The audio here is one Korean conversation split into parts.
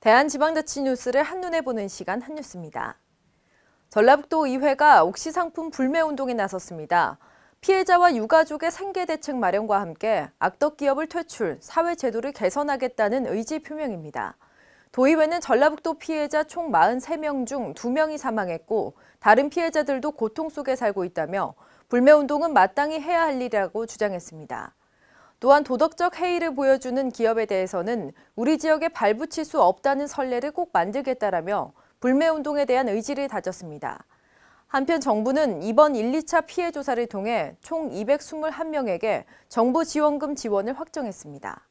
대한지방자치 뉴스를 한눈에 보는 시간 한뉴스입니다. 전라북도 의회가 옥시 상품 불매 운동에 나섰습니다. 피해자와 유가족의 생계 대책 마련과 함께 악덕 기업을 퇴출, 사회 제도를 개선하겠다는 의지 표명입니다. 도의회는 전라북도 피해자 총 43명 중 2명이 사망했고 다른 피해자들도 고통 속에 살고 있다며 불매 운동은 마땅히 해야 할 일이라고 주장했습니다. 또한 도덕적 해이를 보여주는 기업에 대해서는 우리 지역에 발붙일 수 없다는 선례를 꼭 만들겠다라며 불매 운동에 대한 의지를 다졌습니다. 한편 정부는 이번 1, 2차 피해 조사를 통해 총 221명에게 정부 지원금 지원을 확정했습니다.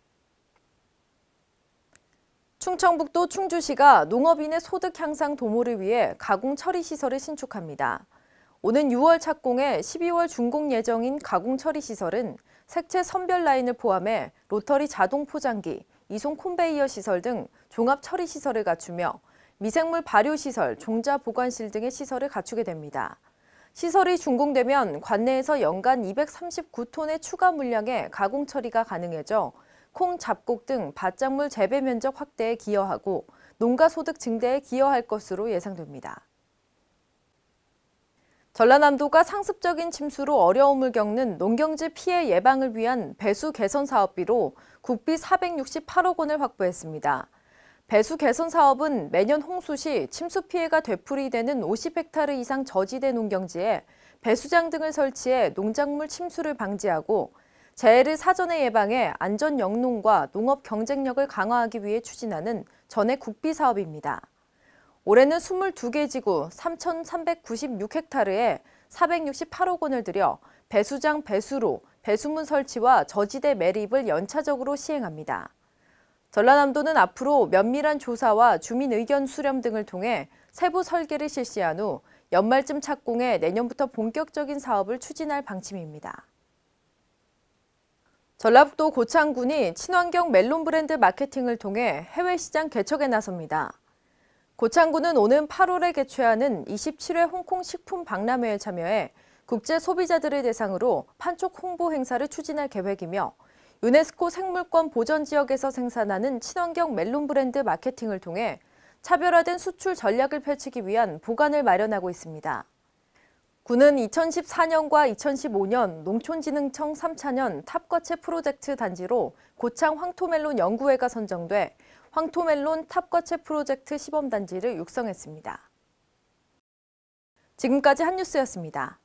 충청북도 충주시가 농업인의 소득 향상 도모를 위해 가공 처리 시설을 신축합니다. 오는 6월 착공에 12월 준공 예정인 가공 처리 시설은 색채 선별 라인을 포함해 로터리 자동 포장기, 이송 콘베이어 시설 등 종합 처리 시설을 갖추며 미생물 발효 시설, 종자 보관실 등의 시설을 갖추게 됩니다. 시설이 준공되면 관내에서 연간 239톤의 추가 물량의 가공 처리가 가능해져 콩, 잡곡 등 밭작물 재배 면적 확대에 기여하고 농가 소득 증대에 기여할 것으로 예상됩니다. 전라남도가 상습적인 침수로 어려움을 겪는 농경지 피해 예방을 위한 배수 개선 사업비로 국비 468억 원을 확보했습니다. 배수 개선 사업은 매년 홍수 시 침수 피해가 되풀이되는 50헥타르 이상 저지대 농경지에 배수장 등을 설치해 농작물 침수를 방지하고 재해를 사전에 예방해 안전 영농과 농업 경쟁력을 강화하기 위해 추진하는 전액 국비 사업입니다. 올해는 22개 지구 3,396헥타르에 468억 원을 들여 배수장 배수로, 배수문 설치와 저지대 매립을 연차적으로 시행합니다. 전라남도는 앞으로 면밀한 조사와 주민 의견 수렴 등을 통해 세부 설계를 실시한 후 연말쯤 착공해 내년부터 본격적인 사업을 추진할 방침입니다. 전라북도 고창군이 친환경 멜론 브랜드 마케팅을 통해 해외 시장 개척에 나섭니다. 고창군은 오는 8월에 개최하는 27회 홍콩 식품 박람회에 참여해 국제 소비자들을 대상으로 판촉 홍보 행사를 추진할 계획이며 유네스코 생물권 보전 지역에서 생산하는 친환경 멜론 브랜드 마케팅을 통해 차별화된 수출 전략을 펼치기 위한 보관을 마련하고 있습니다. 군은 2014년과 2015년 농촌진흥청 3차년 탑거체 프로젝트 단지로 고창 황토멜론 연구회가 선정돼 황토멜론 탑거체 프로젝트 시범단지를 육성했습니다. 지금까지 한뉴스였습니다.